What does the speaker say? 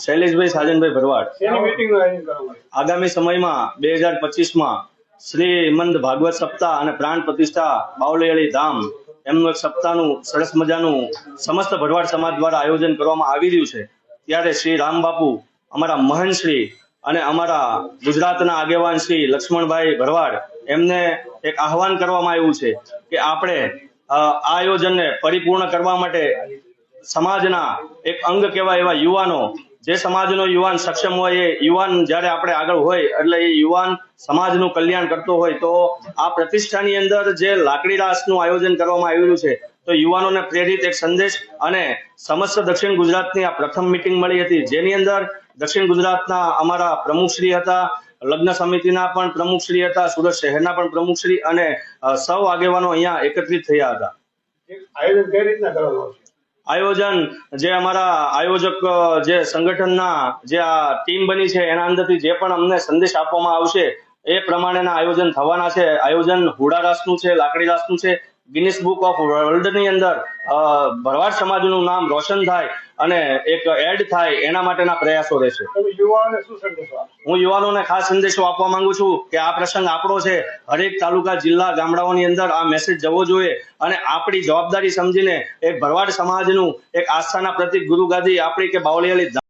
શૈલેષભાઈ સાજનભાઈ ભરવાડ. આગામી સમયમાં બે હજાર પચીસમાં શ્રી મંદ ભાગવત સપ્તાહ અને પ્રાણ પ્રતિષ્ઠા બાવલિયાળી ધામ એમનું એક સપ્તાહનું સરસ મજાનું સમસ્ત ભરવાડ સમાજ દ્વારા આયોજન કરવામાં આવી રહ્યું છે. ત્યારે શ્રી રામ બાપુ અમારા મહંત શ્રી અને અમારા ગુજરાતના આગેવાન શ્રી લક્ષ્મણભાઈ ભરવાડ એમને એક આહવાન કરવામાં આવ્યું છે કે આપણે આયોજનને પરિપૂર્ણ કરવા માટે સમાજના એક અંગ કહેવાય એવા યુવાનો, જે સમાજનો યુવાન સક્ષમ હોય એ યુવાન જ્યારે આપણે આગળ હોય, એટલે એ યુવાન સમાજનું કલ્યાણ કરતો હોય, તો આ પ્રતિષ્ઠાની અંદર જે લાકડી રાસનું આયોજન કરવામાં આવેલું છે, તો યુવાનોને પ્રેરિત એક સંદેશ અને સમસ્ત દક્ષિણ ગુજરાતની આ પ્રથમ મિટિંગ મળી હતી. જેની અંદર દક્ષિણ ગુજરાતના અમારા પ્રમુખશ્રી હતા, લગ્ન સમિતિના પણ પ્રમુખશ્રી હતા, સુરત શહેરના પણ પ્રમુખશ્રી અને સૌ આગેવાનો અહીંયા એકત્રિત થયા હતા. આયોજન કઈ રીતના કરવામાં આયોજન જે અમારા આયોજક જે સંગઠનના જે આ ટીમ બની છે, એના અંદરથી જે પણ અમને સંદેશ આપવામાં આવશે, એ પ્રમાણેના આયોજન થવાના છે. આયોજન હુડા રાસનું છે, લાકડી રાસનું છે ગિનિસ બુક ઓફ વર્લ્ડની અંદર ભરવાડ સમાજનું નામ રોશન થાય અને એક એડ થાય એના માટેના પ્રયાસો રહેશે. હું યુવાનોને ખાસ સંદેશો આપવા માંગુ છું કે આ પ્રસંગ આપણો છે. હરેક તાલુકા જિલ્લા ગામડાઓની અંદર આ મેસેજ જવો જોઈએ અને આપણી જવાબદારી સમજીને એક ભરવાડ સમાજનું એક આસ્થાના પ્રતિક ગુરુ ગાદી આપણી કે બાવળિયાળી